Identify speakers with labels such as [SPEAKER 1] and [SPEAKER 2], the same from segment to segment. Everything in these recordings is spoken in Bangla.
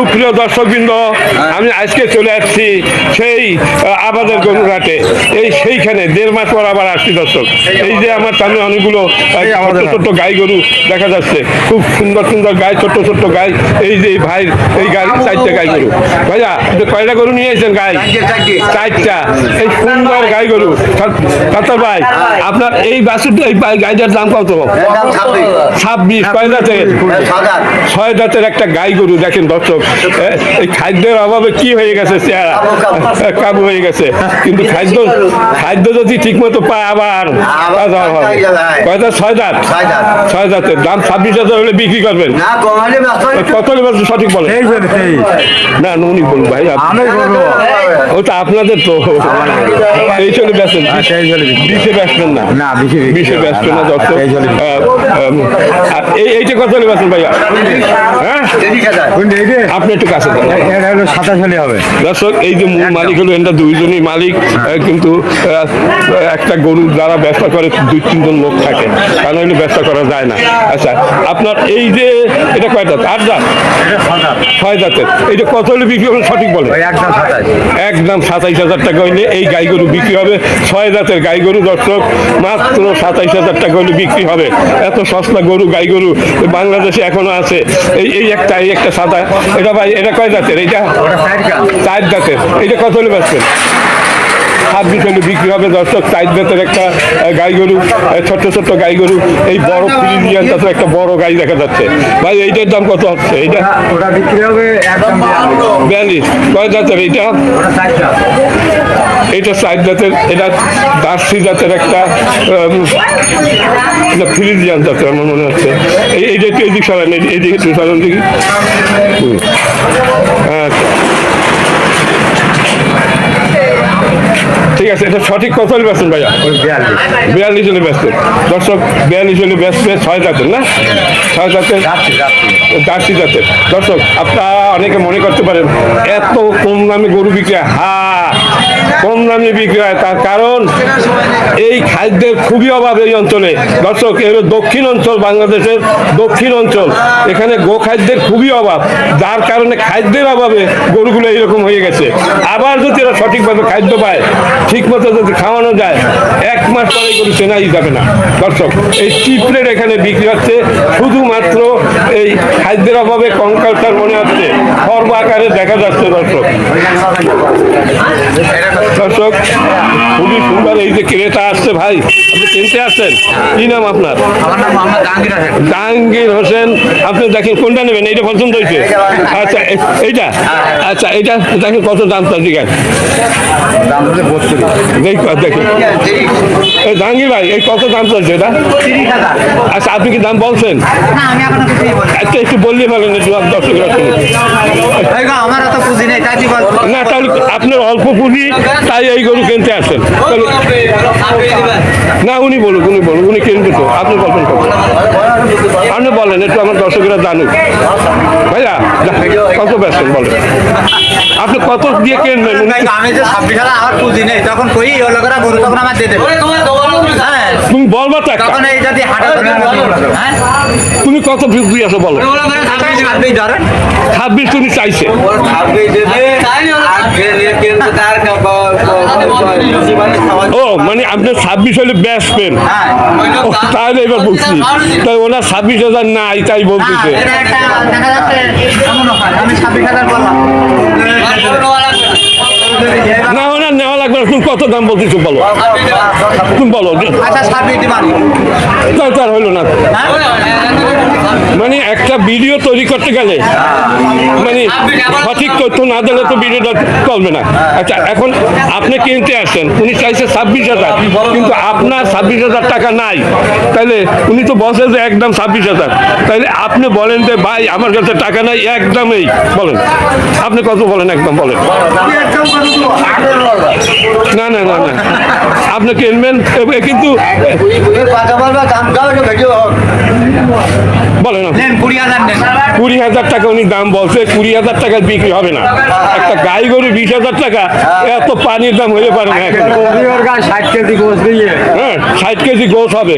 [SPEAKER 1] সুপ্রিয় দর্শকবৃন্দ আমি আজকে চলে আসছি সেই আবাদের গরুঘাটে এই সেইখানে দেড় মাস পর আবার আসছি দর্শক। এই যে আমার সামনে অনেকগুলো ছোট্ট ছোট্ট গাই গরু দেখা যাচ্ছে। খুব সুন্দর সুন্দর গাই ছোট্ট ছোট্ট গাই। এই যে এই ভাই এই গাড়ি চারটে গাই গরু। ভাইয়া কয়টা গরু নিয়ে এসেছেন গাই? চারটা এই সুন্দর গাই গরু। কাতার ভাই আপনার এই বাসুর এই গাইটার দাম কত? ছাব্বিশ। কয় দাঁতের? ছয় দাঁতের একটা গাই গরু দেখেন দর্শক। এই খাদ্যের অভাবে কি হয়ে গেছে চেহারা? কাবু হয়ে গেছে। কিন্তু খাদ্য খাদ্য যদি ঠিক মতো পায় আবার কয়টা ছয় দাঁত? ছয় দাঁতের দাম ছাব্বিশ হাজার হলে বিক্রি করবেন। কত সঠিক বলে না উনি বলুন ভাই ওটা আপনাদের তো। এই চলে বেসেন
[SPEAKER 2] হ্যাঁ,
[SPEAKER 1] বিশে বেসবেন না?
[SPEAKER 2] না, বিশে
[SPEAKER 1] বেসবেন না দর্শক। এইটা কত ভাইয়া? হ্যাঁ? আপনি একটু কাছে
[SPEAKER 2] এটা হলো সাতাশ হলে হবে।
[SPEAKER 1] দর্শক এই যে মূল মালিক হলো এটা দুইজনই মালিক কিন্তু একটা গরু যারা ব্যবসা করে দুই তিনজন লোক থাকে। কারণ হলে ব্যবসা করা যায় না। আচ্ছা আপনার এই যে এটা কয় দাঁত? আট দাঁত? ছয় দাঁতের। এইটা কত হলে বিক্রি করবেন সঠিক বলে
[SPEAKER 2] একদম
[SPEAKER 1] একদম সাতাইশ হাজার টাকা হইলে এই গাই গরু বিক্রি হবে। ছয় জাতের গাই গরু দর্শক মাত্র সাতাইশ হাজার টাকা হইলে বিক্রি হবে। এত সস্তা গরু গাই গরু বাংলাদেশে এখনও আছে। এই এই একটা এই একটা সাদা এটা ভাই এটা কয় জাতের?
[SPEAKER 2] সাইড
[SPEAKER 1] চার জাতের এইটা কত হলে বেচবেন? হাত হলে বিক্রি হবে দর্শক চার জাতের একটা গাই গরু ছোট্ট ছোট্ট গাই গরু এই বড় ফ্রিজিয়ান তাতে একটা বড় গাই দেখা যাচ্ছে। ভাই এইটার দাম কত হচ্ছে? এইটা?
[SPEAKER 2] ওটা বিক্রি হবে একদম বিয়াল্লিশ।
[SPEAKER 1] কয় জাতের এইটা?
[SPEAKER 2] সাইড
[SPEAKER 1] এটা সাইড জাতের এটা দার্সি জাতের একটা ফ্রিজিয়ান জাতের আমার মনে হচ্ছে। এই এইটা একটু এদিক সরান এই- এইদিকে একটু সরান দেখি। আচ্ছা ঠিক আছে এটা সঠিক কত হলে বেচছেন ভাইয়া?
[SPEAKER 2] বিয়াল্লিশ
[SPEAKER 1] হলে বেচছেন দর্শক বিয়াল্লিশ হলে বেচবে ছয় জাতের না? ছয় জাতের? জার্সি জাতের। দর্শক আপনারা অনেকে মনে করতে পারেন এত কম দামে গরু বিক্রি হ্যাঁ। কম দামে বিক্রি হয় তার কারণ এই খাদ্যের খুবই অভাব এই অঞ্চলে। দর্শক এর দক্ষিণ অঞ্চল বাংলাদেশের দক্ষিণ অঞ্চল। এখানে গো খাদ্যের খুবই অভাব। যার কারণে খাদ্যের অভাবে গরুগুলো এইরকম হয়ে গেছে। আবার যদি এরা সঠিকভাবে খাদ্য পায় ঠিক মতো যদি খাওয়ানো যায়, এক মাস পরে গরু চেনাই যাবে না। দর্শক, এই চিপড়ের এখানে বিক্রি হচ্ছে। শুধুমাত্র এই খাদ্যের অভাবে কঙ্কালটার মনে হচ্ছে। সর্ব আকারে দেখা যাচ্ছে, দর্শক। দর্শক খুবই সুন্দর এই যে ক্রেতা আসছে ভাই আপনি কিনতে আসছেন? কি নাম আপনার?
[SPEAKER 2] আমার জাহাঙ্গীর হোসেন।
[SPEAKER 1] আপনি দেখেন কোনটা নেবেন? এইটা পছন্দ হয়েছে? আচ্ছা এইটা? আচ্ছা এইটা দেখেন কত দাম তার দিকে। দেখেন জাহাঙ্গীর ভাই এই কত দাম চলছে এটা? আচ্ছা আপনি কি দাম বলছেন? আচ্ছা একটু বললে বলেন একটু দর্শকরা শুনুন না তাহলে আপনার অল্প পুঁজি তাই এই গরু কিনতে আসেন না উনি বলুক উনি বলুক উনি কিনবে তো। আপনি বলবেন আপনি বলেন একটু আমার দর্শকরা জানুক। ভাইয়া কত ব্যস্ত বলেন। আপনি কত দিয়ে কিনবেন?
[SPEAKER 2] আমি যে ছাব্বিশ হাজার আমার পুঁজি নেই তখন কই ও লোকেরা গরু তখন আমার দিয়ে দেবে। হ্যাঁ।
[SPEAKER 1] তুমি বলবা তো
[SPEAKER 2] তখন এই যদি হাটে
[SPEAKER 1] তুমি কত বিক্রি আছো বলো।
[SPEAKER 2] ছাব্বিশ
[SPEAKER 1] তুমি চাইছে। ও মানে আপনি ছাব্বিশ হলে
[SPEAKER 2] হ্যাঁ
[SPEAKER 1] ও, তাহলে এবার বুঝছি তাই ওনার ছাব্বিশ হাজার নাই তাই বলতেছে।
[SPEAKER 2] হয়
[SPEAKER 1] না ওনার নেওয়া লাগবে তুমি কত দাম বলতেছো বলো। তুমি বলো
[SPEAKER 2] আচ্ছা
[SPEAKER 1] তাই তার হইল না। মানে একটা ভিডিও তৈরি করতে গেলে মানে সঠিক তথ্য না দিলে তো ভিডিওটা চলবে না আচ্ছা এখন আপনি কিনতে আসছেন উনি চাইছে ছাব্বিশ হাজার কিন্তু আপনার ছাব্বিশ হাজার টাকা নাই তাইলে উনি তো বলছে যে একদম ছাব্বিশ হাজার তাইলে আপনি বলেন যে ভাই আমার কাছে টাকা নাই একদমই বলেন আপনি কত বলেন একদম বলেন না না না না আপনি কিনবেন কিন্তু
[SPEAKER 2] ভিডিও
[SPEAKER 1] বলেন
[SPEAKER 2] কুড়ি হাজার
[SPEAKER 1] কুড়ি হাজার টাকা উনি দাম বলছে কুড়ি হাজার টাকা বিক্রি হবে না। একটা গাই গরু বিশ হাজার টাকা এত পানির দাম হয়ে পারে না এখন।
[SPEAKER 3] ষাট কেজি গোস দিয়ে।
[SPEAKER 1] হ্যাঁ ষাট কেজি গোস হবে।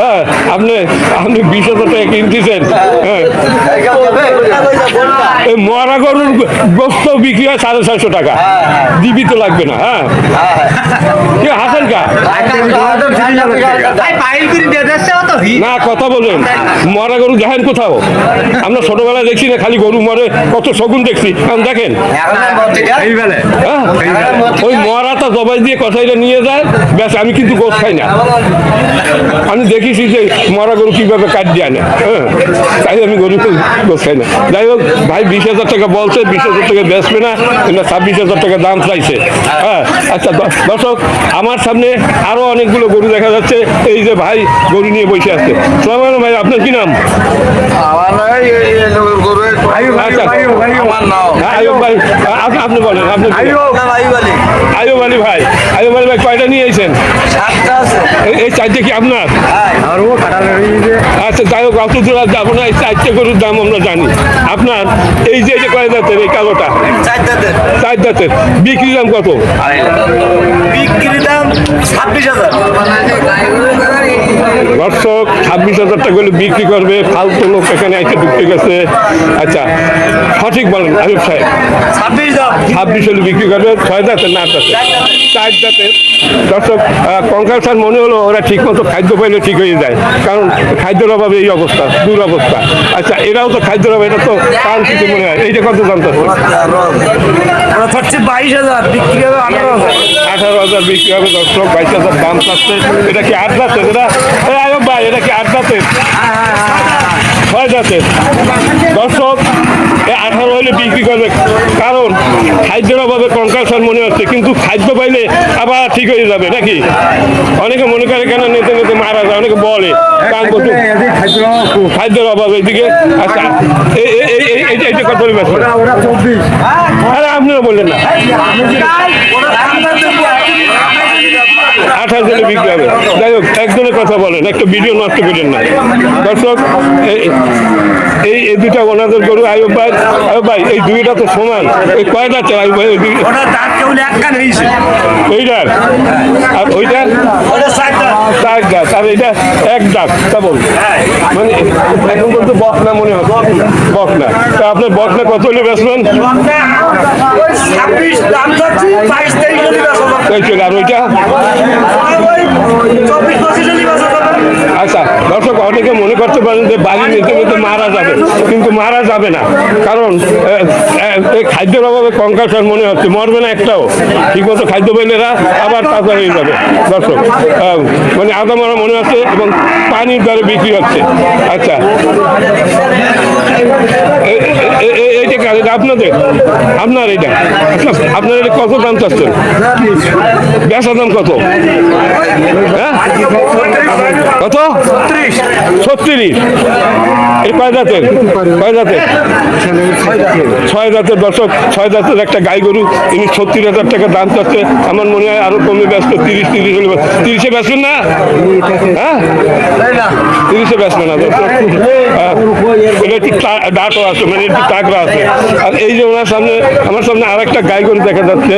[SPEAKER 1] হ্যাঁ আপনি আপনি বিশ হাজার টাকা কিনতেছেন। হ্যাঁ। এই মরা গরুর গোস্ত বিক্রি হয় সাড়ে ছয়শো টাকা। জীবিত লাগবে না হ্যাঁ। কি হাসেন কা? না কথা বলেন। মরা গরু দেখেন কোথাও? আমরা ছোটবেলায় দেখছি না খালি গরু মরে কত শগুন দেখছি। এখন দেখেন হ্যাঁ? ওই মরাটা জবাই দিয়ে কষাইটা নিয়ে যায় ব্যাস আমি কিন্তু গোস খাই না। আমি দেখেছি যে মরা গরু কীভাবে কাট দিয়ে আনে হ্যাঁ? তাই আমি গরু গোস খাই না। যাই হোক ভাই বিশ হাজার টাকা বলছে বিশ হাজার টাকা বেচবে না কিন্তু ছাব্বিশ হাজার টাকা দাম চাইছে। হ্যাঁ আচ্ছা দর্শক আমার সামনে আরও অনেকগুলো গরু দেখা যাচ্ছে এই যে ভাই গরু নিয়ে বসে আছে। সালাম ভাই আপনার কি নাম? হ্যাঁ, ভাই আপনি বলেন আপনি আয়ুব আলী। ভাই আয়ুব আলী ভাই কয়টা নিয়ে এসেছেন এই- এই চারটে কি আপনার?
[SPEAKER 3] আর ও কাটালে
[SPEAKER 1] আচ্ছা যাই হোক অত দূর যাব না এই চারটে গরুর দাম আমরা জানি। আপনার এই যে যে কয় দাঁতের এই কালোটা? চার দাঁতের। বিক্রি দাম কত?
[SPEAKER 2] বিক্রি দাম ছাব্বিশ হাজার।
[SPEAKER 1] দর্শক ছাব্বিশ হাজার টাকা হলে বিক্রি করবে। ফালতু লোক এখানে এসে ঢুকতে গেছে। আচ্ছা সঠিক বলেন আয়ুব সাহেব।
[SPEAKER 2] ছাব্বিশ
[SPEAKER 1] হলে বিক্রি করবে। ছয় দাঁতের না দাঁতের চার দাঁতের। দর্শক কঙ্কাল স্যার মনে হলো ওরা ঠিক মতো খাদ্য পাইলে ঠিক হয়ে যায়। কারণ খাদ্যের অভাবে এই অবস্থা দুরবস্থা। আচ্ছা এরাও তো খাদ্যের অভাবে এটা তো কারণ কিছু মনে হয়। এইটা কত দাম
[SPEAKER 3] আমরা হচ্ছে বাইশ হাজার বিক্রি হবে আঠারো হাজার
[SPEAKER 1] আঠারো হাজার বিক্রি হবে দর্শক বাইশ হাজার দাম চাচ্ছে এটা কি আট দাঁতের এটা আয়ব ভাই এটা কি আট দাঁতের ছয় দাঁতের দর্শক আঠারো হলে বিক্রি করবে কারণ খাদ্যের অভাবে কঙ্কালসার মনে হচ্ছে কিন্তু খাদ্য পাইলে আবার ঠিক হয়ে যাবে নাকি অনেকে মনে করে কেন নেতে নেতে মারা যায় অনেকে বলে কারণ খাদ্যের অভাব এইদিকে আচ্ছা এই এইটা কত বেশ
[SPEAKER 3] ওরা চব্বিশ
[SPEAKER 1] আরে আপনারা বললেন না আঠাশ জনে বিক্রি হবে। যাই হোক একজনের কথা বলেন একটা ভিডিও নষ্ট করেন না। দর্শক এই- এই দুটা ওনাদের গরু আয়ুব ভাই আয়ুব ভাই এই দুইটা তো সমান। এই কয়টা চাই? আয়ুব ভাই ওইটার? আর ওইটার? চার আর এটা এক তা বল। মানে এখন পর্যন্ত বকনা মনে বকনা তা আপনার বকনা কত হলে বেচবেন?
[SPEAKER 3] ছাব্বিশ দাম যাচ্ছি বাইশ তেইশ
[SPEAKER 1] আর ওইটা? দর্শক, অনেকে মনে করতে পারেন যে বাড়ি নিতে নিতে মারা যাবে, কিন্তু মারা যাবে না। কারণ এই খাদ্যের অভাবে কঙ্কালসার মনে হচ্ছে, মরবে না একটাও। ঠিকমতো খাদ্য পেলে এরা আবার তাজা হয়ে যাবে। দর্শক মানে আদা মারা মনে হচ্ছে এবং পানির দ্বারা বিক্রি হচ্ছে। আচ্ছা আপনাদের আপনার এটা আচ্ছা আপনার এটা কত দাম চাচ্ছেন? বেচা দাম কত? হ্যাঁ? কত? ছত্রিশ। এই কয় জাতের? কয় জাতের? ছয় জাতের দর্শক, ছয় জাতের একটা গাই গরু। ইনি ছত্রিশ হাজার টাকা দাম চাচ্ছে। আমার মনে হয় আরও কমে ব্যস্ত, তিরিশ তিরিশ হলে তিরিশে বেচবেন না? হ্যাঁ? তিরিশে বেচবেন না দর্শক। হ্যাঁ। এটা একটু ডাটও আছে মানে একটু টাকরা আছে। আর এই যে ওনার সামনে, আমার সামনে আর একটা গাই গরু দেখা যাচ্ছে।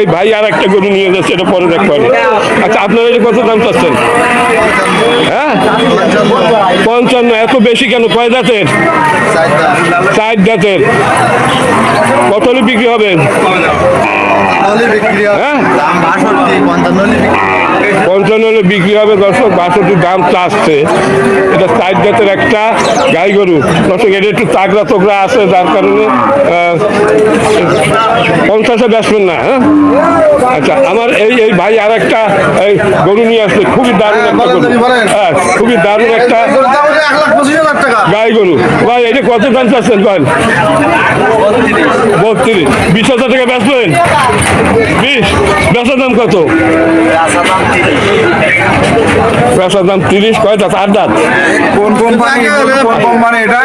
[SPEAKER 1] এই ভাই আর একটা গরু নিয়ে যাচ্ছে, এটা পরে দেখতে আচ্ছা আপনারা এটা কত দাম চাচ্ছেন? হ্যাঁ? পঞ্চান্ন, এত বেশি কেন? কয় দাঁতের? চার দাঁতের। কত বিক্রি হবে?
[SPEAKER 2] পঞ্চান্ন হলে বিক্রি
[SPEAKER 1] পঞ্চান্ন হলে বিক্রি হবে দর্শক বাষট্টি দাম চাচ্ছে এটা চার জাতের একটা গাই গরু। দর্শক এটা একটু তাগড়া তোকরা আছে যার কারণে পঞ্চাশে বেচবেন না হ্যাঁ? আচ্ছা আমার এই এই ভাই আর একটা এই গরু নিয়ে আসছে খুবই দারুণ একটা গরু। হ্যাঁ খুবই দারুণ একটা গাই গরু। ভাই এটা কত দাম চাচ্ছেন ভাই বত্রিশ। বিশ হাজার টাকা বেচবেন? বিশ। বেচার দাম কত? বেচার দাম তিরিশ। কয় দাঁত? আট দাঁত।
[SPEAKER 3] কোন কোম্পানি কোন কোম্পানি এটা?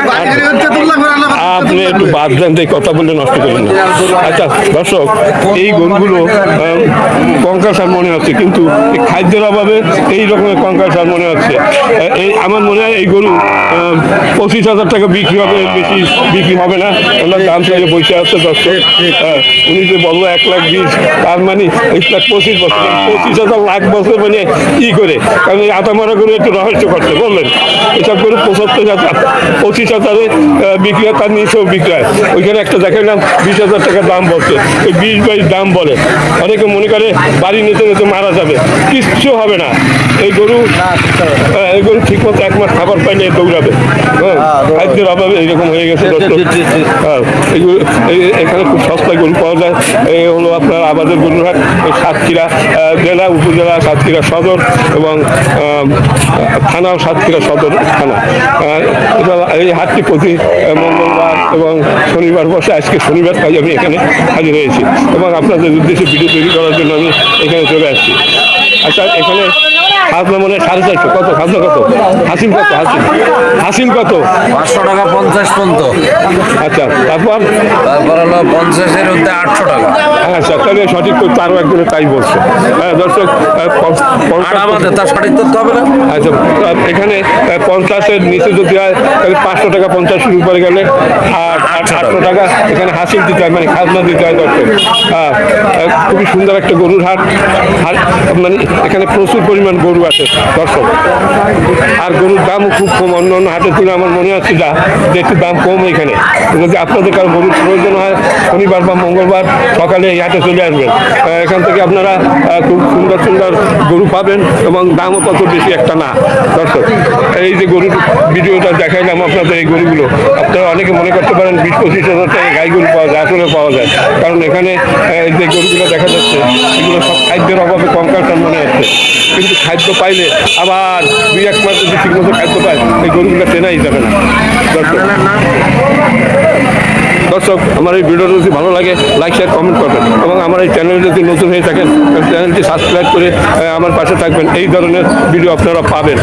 [SPEAKER 1] আপনি একটু বাদ দেন এই কথা বলে নষ্ট করেন না। আচ্ছা দর্শক এই গরুগুলো কঙ্কাল সার মনে হচ্ছে কিন্তু এই খাদ্যের অভাবে এই রকমের কঙ্কাল সার মনে হচ্ছে। এই আমার মনে হয় এই গরু আহ, পঁচিশ হাজার টাকা বিক্রি হবে বেশি বিক্রি হবে না। ওনার দাম চাইলে বসে দর্শক। হ্যাঁ, উনি যে বলল এক লাখ বিশ তার মানে এক লাখ পঁচিশ বছর। পঁচিশ হাজার লাখ বছর মানে ই করে। কারণ এই আতামারা করে একটু রহস্য করছে বললেন। এসব করে পঁচাত্তর হাজার পঁচিশ হাজারে বিক্রি হয় তার নিচেও বিক্রি হয়। ওইখানে একটা দেখালাম বিশ হাজার টাকা দাম বলছে ওই বিশ বাইশ দাম বলে। অনেকে মনে করে বাড়ি নিতে নিতে মারা যাবে। কিচ্ছু হবে না। এই গরু হ্যাঁ, এই গরু ঠিক মতো এক মাস খাবার পাইলে দৌড়াবে। হ্যাঁ খাদ্যের অভাবে এইরকম হয়ে গেছে হ্যাঁ, এই এখানে খুব সস্তায় গরু পাওয়া যায়। এই হলো আপনার আবাদের গরুরহাট সাতক্ষীরা জেলা উপজেলা সাতক্ষীরা সদর এবং আহ, থানা সাতক্ষীরা সদর থানা। এই হাটটি প্রতি মঙ্গলবার এবং শনিবার বসে আজকে শনিবার তাই আমি এখানে হাজির হয়েছি। এবং আপনাদের উদ্দেশ্যে ভিডিও তৈরি করার জন্য আমি এখানে চলে আসছি। আচ্ছা এখানে খাজনা মনে হয় সাড়ে চারশো কত খাজনা কত? হাসিম কত হাসিম? হাসিম কত?
[SPEAKER 4] পাঁচশো টাকা পঞ্চাশ পর্যন্ত।
[SPEAKER 1] আচ্ছা তারপর?
[SPEAKER 4] তারপর হলো পঞ্চাশের মধ্যে আটশো টাকা।
[SPEAKER 1] আচ্ছা তাহলে সঠিক করতে আরও একজনে তাই বলছে। হ্যাঁ দর্শক পঞ্চাশ
[SPEAKER 4] তার সঠিক তথ্য হবে না?
[SPEAKER 1] আচ্ছা এখানে পঞ্চাশের নিচে যদি হয় তাহলে পাঁচশো টাকা পঞ্চাশের উপরে গেলে আর আটশো টাকা। এখানে হাসিল দিতে হয় মানে খাজনা দিতে হয় দর্শক। হ্যাঁ খুবই সুন্দর একটা গরুর হাট। আর মানে এখানে প্রচুর পরিমাণ গরু আছে দর্শক। আর গরুর দামও খুব কম। অন্য অন্য হাটের তুলনায় আমার মনে হচ্ছে যা যে একটু দাম কম এখানে। যদি আপনাদের কারও গরুর প্রয়োজন হয় শনিবার বা মঙ্গলবার সকালে এই হাটে চলে আসবেন। এখান থেকে আপনারা খুব সুন্দর সুন্দর গরু পাবেন এবং দামও তত বেশি একটা না। দর্শক, এই যে গরুর ভিডিওটা দেখাইলাম আপনাদের এই গরুগুলো। আপনারা অনেকে মনে করতে পারেন বিশ পঁচিশ হাজার টাকা গাই গরু পাওয়া যায়, আসলে পাওয়া যায়। কারণ এখানে এই যে গরুগুলো দেখা যাচ্ছে, এগুলো সব খাদ্যের অভাবে কঙ্কালটার মনে হচ্ছে কিন্তু খাদ্য পাইলে আবার দুই এক মাস যদি ঠিকমতো খাদ্য পায়, এই গরুগুলো চেনাই যাবে না। দর্শক দর্শক, আমার এই ভিডিওটা যদি ভালো লাগে লাইক শেয়ার কমেন্ট করবেন। এবং আমার এই চ্যানেল যদি নতুন হয়ে থাকেন চ্যানেলটি সাবস্ক্রাইব করে আমার পাশে থাকবেন। এই ধরনের ভিডিও আপনারা পাবেন।